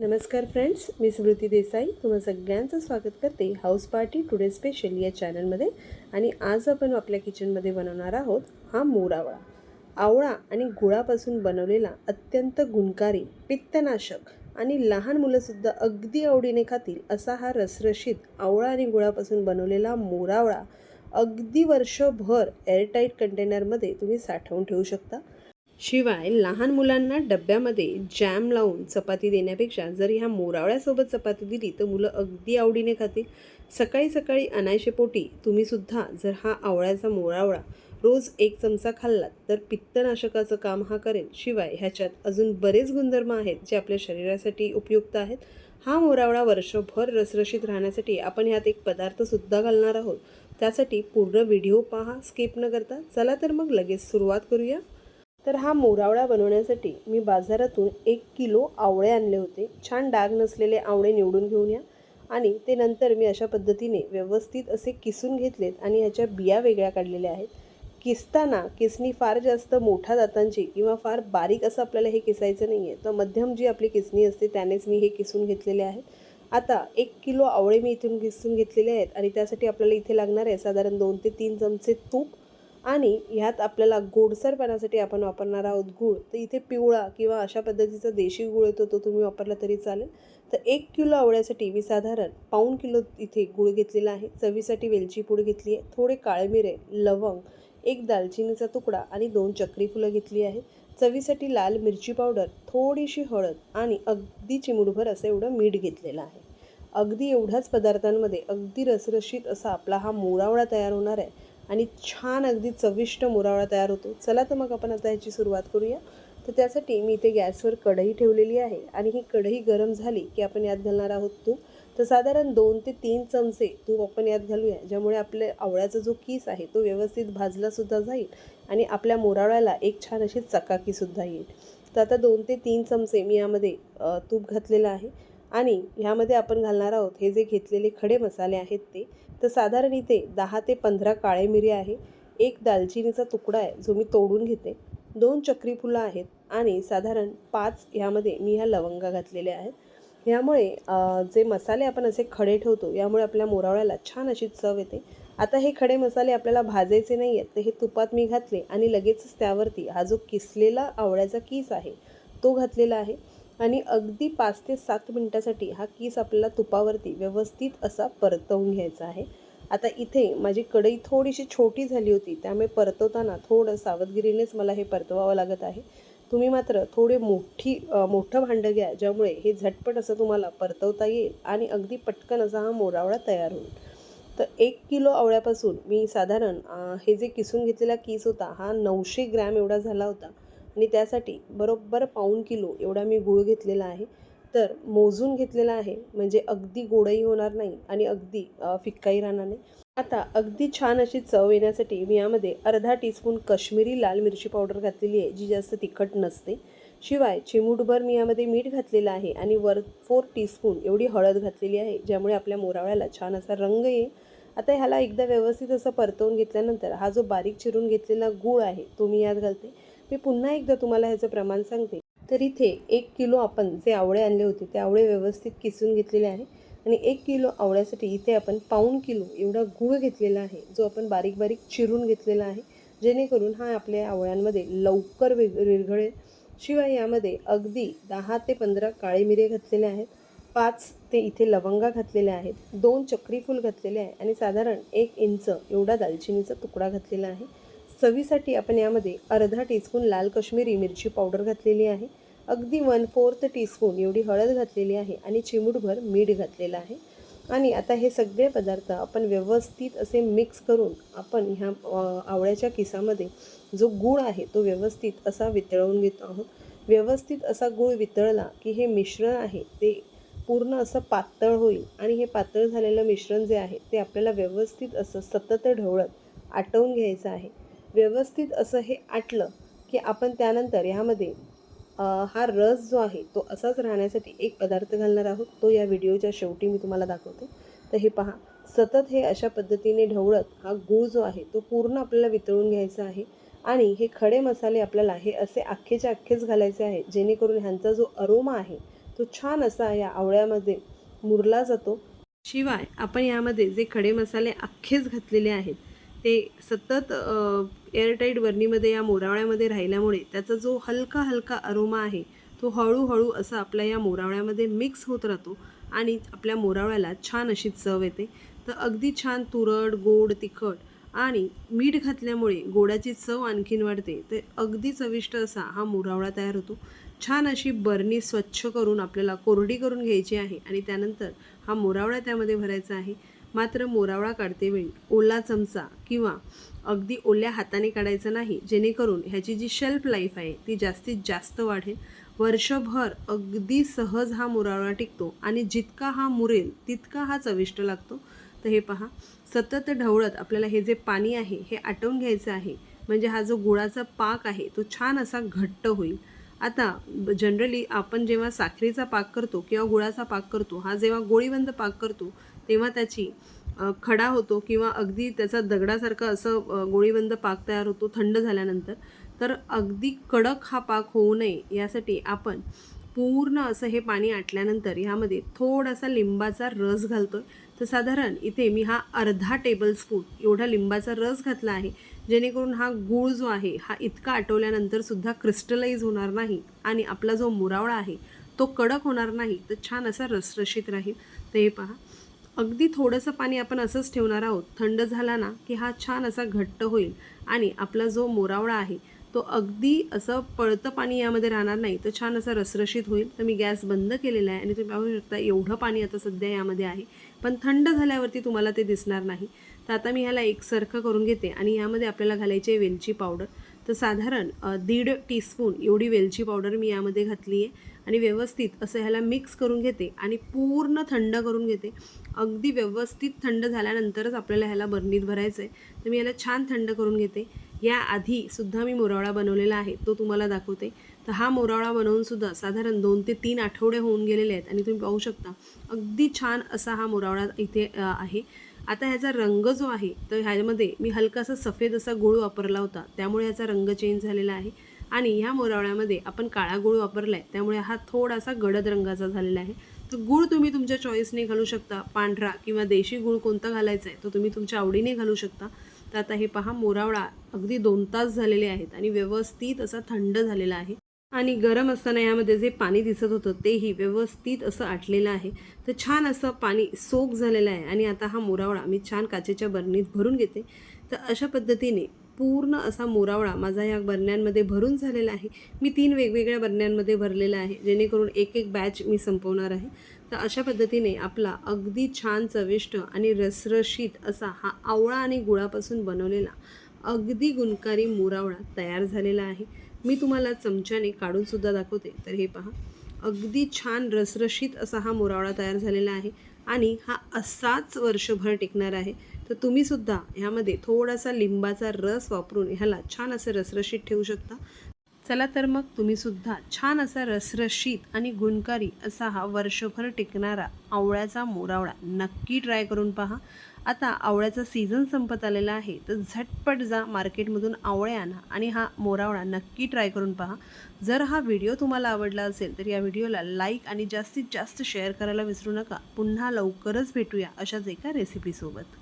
नमस्कार फ्रेंड्स मी स्मृती देसाई. तुम्हा सगळ्यांचं स्वागत करते हाऊस पार्टी टुडे स्पेशल या चॅनलमध्ये आणि आज आपण आपल्या किचनमध्ये बनवणार आहोत हा मोरावळा आवळा. आणि गुळापासून बनवलेला अत्यंत गुणकारी पित्तनाशक आणि लहान मुलंसुद्धा अगदी आवडीने खातील असा हा रसरशीत आवळा आणि गुळापासून बनवलेला मोरावळा अगदी वर्षभर एअरटाईट कंटेनरमध्ये तुम्ही साठवून ठेवू शकता. शिवाय लहान मुलांना डब्यामध्ये जॅम लावून चपाती देण्यापेक्षा जर ह्या मोरावळ्यासोबत चपाती दिली तर मुलं अगदी आवडीने खातील. सकाळी सकाळी अनायशेपोटी तुम्हीसुद्धा जर हा आवळ्याचा मोरावळा रोज एक चमचा खाल्लात तर पित्तनाशकाचं काम हा करेल. शिवाय ह्याच्यात अजून बरेच गुणधर्म आहेत जे आपल्या शरीरासाठी उपयुक्त आहेत. हा मोरावळा वर्षभर रसरशीत राहण्यासाठी आपण ह्यात एक पदार्थसुद्धा घालणार आहोत. त्यासाठी पूर्ण व्हिडिओ पहा स्किप न करता. चला तर मग लगेच सुरुवात करूया. तर हा मोरावळा बनवण्यासाठी मी बाजारातून एक किलो आवळे आणले होते. छान डाग नसलेले आवळे निवडून घेऊन या. आणि ते नंतर मी अशा पद्धतीने व्यवस्थित असे किसून घेतलेत आणि ह्याच्या बिया वेगळ्या काढलेल्या आहेत. किसताना किसणी फार जास्त मोठ्या दातांची किंवा फार बारीक असं आपल्याला हे किसायचं नाही आहे तर मध्यम जी आपली किसणी असते त्यानेच मी हे किसून घेतलेले आहेत. आता एक किलो आवळे मी इथून किसून घेतलेले आहेत आणि त्यासाठी आपल्याला इथे लागणार आहे साधारण दोन ते तीन चमचे तूप. आणि ह्यात आपल्याला गोडसरपणासाठी आपण वापरणार आहोत गूळ. तर इथे पिवळा किंवा अशा पद्धतीचा देशी गूळ येतो तो तुम्ही वापरला तरी चालेल. तर एक किलो आवळ्यासाठी मी साधारण पाऊण किलो इथे गूळ घेतलेला आहे. चवीसाठी वेलची पूड घेतली आहे. थोडे काळे मिरे लवंग एक दालचिनीचा तुकडा आणि दोन चक्री फुलं घेतली आहेत चवीसाठी लाल मिरची पावडर थोडीशी हळद आणि अगदी चिमुडभर असं एवढं मीठ घेतलेलं आहे. अगदी एवढ्याच पदार्थांमध्ये अगदी रसरशीत असा आपला हा मोरावळा तयार होणार आहे. आणि छान अगदी चविष्ट मोरावळा तयार होतो. चला तर मग आपण आता ह्याची सुरुवात करूया. तर त्यासाठी मी इथे गॅसवर कढई ठेवलेली आहे आणि ही कढई गरम झाली की आपण यात घालणार आहोत तूप. तर साधारण दोन ते तीन चमचे तूप आपण यात घालूया ज्यामुळे आपल्या आवळ्याचा जो कीस आहे तो व्यवस्थित भाजलासुद्धा जाईल आणि आपल्या मोरावळ्याला एक छान अशी चकाकीसुद्धा येईल. तर आता दोन ते तीन चमचे मी यामध्ये तूप घातलेलं आहे आणि ह्यामध्ये आपण घालणार आहोत हे जे घेतलेले खडे मसाले आहेत ते. तर साधारण इथे दहा ते पंधरा काळे मिरी आहे. एक दालचिनीचा तुकडा आहे जो मी तोडून घेते. दोन चक्री फुलं आहेत आणि साधारण पाच ह्यामध्ये मी ह्या लवंगा घातलेल्या आहेत. ह्यामुळे जे मसाले आपण असे खडे ठेवतो यामुळे आपल्या मोरावळ्याला छान अशी चव येते. आता हे खडे मसाले आपल्याला भाजायचे नाही आहेत तर हे तुपात मी घातले आणि लगेचच त्यावरती हा जो किसलेला आवळ्याचा कीस आहे तो घातलेला आहे. आणि अगदी पाच ते सात मिनटासाठी हा कीस आपल्याला तुपावरती व्यवस्थित असा परतवून घ्यायचा आहे. आता इथे माझी कढई थोडीशी छोटी झाली होती त्यामुळे परतवताना थोडं सावधगिरीनेच मला हे परतवावं लागत आहे. तुम्ही मात्र थोडे मोठी मोठं भांडं घ्या ज्यामुळे हे झटपट असं तुम्हाला परतवता येईल आणि अगदी पटकन असा हा मोरावळा तयार होईल. तर एक किलो आवळ्यापासून मी साधारण हे जे किसून घेतलेला कीस होता हा नऊशे ग्रॅम एवढा झाला होता. आणि त्यासाठी बरोबर पाऊण किलो एवढा मी गूळ घेतलेला आहे. तर मोजून घेतलेला आहे म्हणजे अगदी गोडही होणार नाही आणि अगदी फिक्काही राहणार नाही. आता अगदी छान अशी चव येण्यासाठी मी यामध्ये अर्धा टीस्पून कश्मीरी लाल मिरची पावडर घातलेली आहे जी जास्त तिखट नसते. शिवाय चिमूटभर मी यामध्ये मीठ घातलेलं आहे आणि वर फोर टीस्पून एवढी हळद घातलेली आहे ज्यामुळे आपल्या मोरावळ्याला छान असा रंग येईल. आता ह्याला एकदा व्यवस्थित असं परतवून घेतल्यानंतर हा जो बारीक चिरून घेतलेला गूळ आहे तो मी यात घालते. मी पुन्हा एकदा तुम्हाला ह्याचं प्रमाण सांगते. तर इथे एक किलो आपण जे आवळे आणले होते ते आवळे व्यवस्थित किसून घेतलेले आहे. आणि एक किलो आवळ्यासाठी इथे आपण पाऊण किलो एवढा गूळ घेतलेला आहे जो आपण बारीक बारीक चिरून घेतलेला आहे. जेणेकरून हा आपल्या आवळ्यांमध्ये लवकर वेग विरघळेल. शिवाय यामध्ये अगदी दहा ते पंधरा काळे मिरे घातलेले आहेत पाच ते इथे लवंगा घातलेल्या आहेत दोन चक्रीफूल घातलेले आहे आणि साधारण एक इंच एवढा दालचिनीचा तुकडा घातलेला आहे. चवीसाठी आपण यामध्ये अर्धा टीस्पून लाल कश्मीरी मिरची पावडर घातलेली आहे. अगदी वन फोर्थ टीस्पून एवढी हळद घातलेली आहे आणि चिमूटभर मीठ घातलेलं आहे. आणि आता हे सगळे पदार्थ आपण व्यवस्थित असे मिक्स करून आपण ह्या आवळ्याच्या किसामध्ये जो गूळ आहे तो व्यवस्थित असा वितळवून घेत आहोत. व्यवस्थित असा गूळ वितळला की हे मिश्रण आहे ते पूर्ण असं पातळ होईल. आणि हे पातळ झालेलं मिश्रण जे आहे ते आपल्याला व्यवस्थित असं सतत ढवळत आटवून घ्यायचं आहे. व्यवस्थित असं हे आटलं की आपण त्यानंतर ह्यामध्ये हा रस जो आहे तो असाच राहण्यासाठी एक पदार्थ घालणार आहोत. तो या व्हिडिओच्या शेवटी मी तुम्हाला दाखवते. तर हे पहा सतत हे अशा पद्धतीने ढवळत हा गूळ जो आहे तो पूर्ण आपल्याला वितळून घ्यायचा आहे आणि हे खडे मसाले आपल्याला हे असे अख्खेच्या अख्खेच घालायचे आहे जेणेकरून ह्यांचा जो अरोमा आहे तो छान असा या आवळ्यामध्ये मुरला जातो. शिवाय आपण यामध्ये जे खडे मसाले अख्खेच घातलेले आहेत ते सतत एअरटाईट बर्नीमध्ये या मोरावळ्यामध्ये राहिल्यामुळे त्याचा जो हलका हलका अरोमा आहे तो हळूहळू असा आपल्या या मोरावळ्यामध्ये मिक्स होत राहतो आणि आपल्या मोरावळ्याला छान अशी चव येते. तर अगदी छान तुरड गोड तिखट आणि मीठ घातल्यामुळे गोडाची चव आणखीन वाढते. तर अगदी चविष्ट असा हा मोरावळा तयार होतो. छान अशी बरणी स्वच्छ करून आपल्याला कोरडी करून घ्यायची आहे आणि त्यानंतर हा मोरावळा त्यामध्ये भरायचा आहे. मात्र मोरावळा काढतेवेळी ओला चमचा किंवा अगदी ओल्या हाताने काढायचं नाही जेणेकरून ह्याची जी शेल्फ लाईफ आहे ती जास्तीत जास्त वाढेल. वर्षभर अगदी सहज हा मोरावळा टिकतो आणि जितका हा मुरेल तितका हा चविष्ट लागतो. तर हे पहा सतत ढवळत आपल्याला हे जे पाणी आहे हे आटवून घ्यायचं आहे म्हणजे हा जो गुळाचा पाक आहे तो छान असा घट्ट होईल. आता जनरली आपण जेव्हा साखरेचा पाक करतो किंवा गुळाचा पाक करतो हा जेव्हा गोळीबंद पाक करतो तेव्हा त्याची खडा होतो किंवा अगदी त्याचा दगडासारखं असं गोळीबंद पाक तयार होतो थंड झाल्यानंतर तर अगदी कडक हा पाक होऊ नये यासाठी आपण पूर्ण असं हे पाणी आटल्यानंतर ह्यामध्ये थोडासा लिंबाचा रस घालतो तर साधारण इथे मी हा अर्धा टेबलस्पून एवढा लिंबाचा रस घातला आहे जेणेकरून हा गूळ जो आहे हा इतका आटवल्यानंतर सुद्धा क्रिस्टलाइज होणार नाही आणि आपला जो मुरावळा आहे तो कडक होणार नाही. तर छान असा रसरशीत राहील. तर हे पहा. अगदी थोडंसं पाणी आपण असंच ठेवणार आहोत. थंड झाला ना की हा छान असा घट्ट होईल आणि आपला जो मोरावळा आहे तो अगदी असं पळतं पाणी यामध्ये राहणार नाही. तर छान असा रसरशीत होईल. तर मी गॅस बंद केलेला आहे आणि तुम्ही पाहू शकता एवढं पाणी आता सध्या यामध्ये आहे. पण थंड झाल्यावरती तुम्हाला ते दिसणार नाही. तर आता मी ह्याला एकसारखं करून घेते आणि यामध्ये आपल्याला घालायची आहे वेलची पावडर. तर साधारण दीड टीस्पून एवढी वेलची पावडर मी यामध्ये घातली आहे. आणि व्यवस्थित असं ह्याला मिक्स करून घेते आणि पूर्ण थंड करून घेते. अगदी व्यवस्थित थंड झाल्यानंतरच आपल्याला ह्याला बर्नीत भरायचं आहे तर मी ह्याला छान थंड करून घेते. याआधी सुद्धा मी मोरावळा बनवलेला आहे तो तुम्हाला दाखवते. तर हा मोरावळा बनवूनसुद्धा साधारण दोन ते तीन आठवडे होऊन गेलेले आहेत आणि तुम्ही पाहू शकता. अगदी छान असा हा मोरावळा इथे आहे. आता ह्याचा रंग जो आहे तर ह्यामध्ये मी हलकासा सफेद असा गुळ वापरला होता. त्यामुळे ह्याचा रंग चेंज झालेला आहे. आणि ह्या मोरावळ्यामध्ये आपण काळा गुळ वापरला आहे त्यामुळे हा थोडासा गडद रंगाचा झालेला आहे. तर गुळ तुम्ही तुमच्या चॉईसने घालू शकता. पांढरा किंवा देशी गुळ कोणता घालायचा आहे तो तुम्ही तुमच्या आवडीने घालू शकता. तर आता हे पहा मोरावळा अगदी दोन तास झालेले आहेत आणि व्यवस्थित असा थंड झालेला आहे. आणि गरम असताना यामध्ये जे पाणी दिसत होतं तेही व्यवस्थित असं आटलेलं आहे. तर छान असं पाणी सोक झालेलं आहे. आणि आता हा मोरावळा मी छान काचेच्या बरणीत भरून घेते. तर अशा पद्धतीने पूर्ण असा मोरावळा माझा या बरण्यांमध्ये भरून झालेला आहे. मी तीन वेगवेगळ्या बरण्यांमध्ये भरलेला आहे. जेणेकरून एक एक बॅच मी संपवणार आहे. तर अशा पद्धतीने आपला अगदी छान चविष्ट आणि रसरशीत असा हा आवळा आणि गुळापासून बनवलेला अगदी गुणकारी मोरावळा तयार झालेला आहे. मी तुम्हाला चमच्याने काढूनसुद्धा दाखवते. तर हे पहा. अगदी छान रसरशीत असा हा मोरावळा तयार झालेला आहे. आणि हा असाच वर्षभर टिकणार आहे. तर तुम्ही सुद्धा ह्यामध्ये थोडासा लिंबाचा रस वापरून ह्याला छान असं रसरशीत ठेवू शकता. चला तर मग तुम्हीसुद्धा छान असा रसरशीत आणि गुणकारी असा हा वर्षभर टिकणारा आवळ्याचा मोरावळा नक्की ट्राय करून पहा. आता आवळ्याचा सीझन संपत आलेला आहे तर झटपट जा मार्केटमधून आवळे आणा आणि हा मोरावळा नक्की ट्राय करून पहा. जर हा व्हिडिओ तुम्हाला आवडला असेल तर या व्हिडिओला लाईक आणि जास्तीत जास्त शेअर करायला विसरू नका. पुन्हा लवकरच भेटूया अशाच एका रेसिपीसोबत